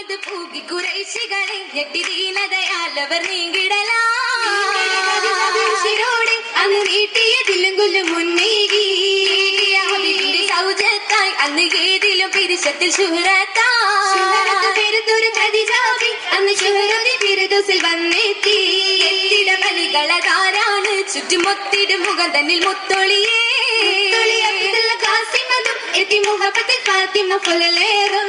ചെയ്ത് പൂകി കുറേശികളെ ഞെട്ടിതീനതയാലവർ നീങ്ങിടലാശിരോടെ അന്ന് നീട്ടിയതിലും കൊല്ലു മുന്നേകി സൗജത്തായി അന്ന് ഏതിലും പിരിശത്തിൽ ശുഹരത്താരുത്തൊരു പ്രതിജാവി അന്ന് ശുഹരതി ബിരുദസിൽ വന്നെത്തി. എത്തിട മലികളതാരാണ് ചുറ്റുമൊത്തിട മുഖം തന്നിൽ മുത്തൊളിയേ. എത്തി മുഹബത്തിൽ ഫാത്തിമ ഫുലേറും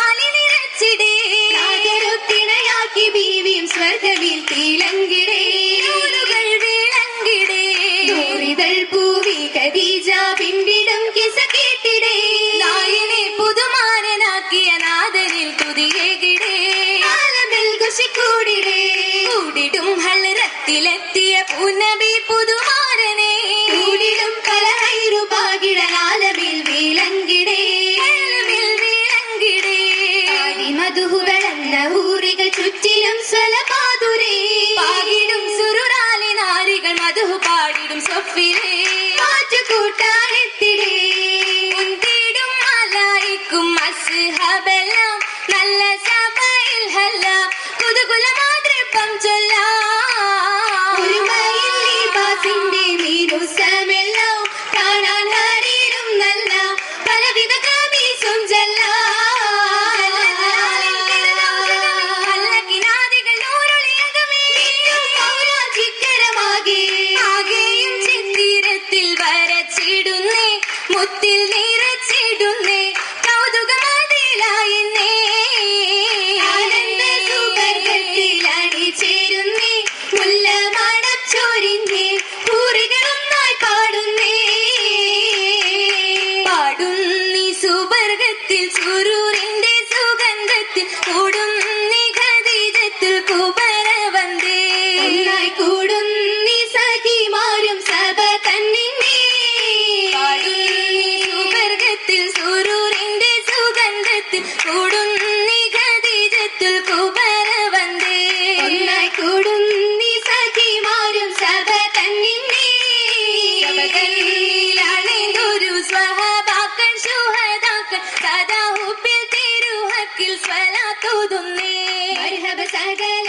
നാട്ടിലെത്തിയ പുനബി പുതുമ സ്വർഗത്തിൽ സുരു കൗതുന്നേ മർഹബ സകല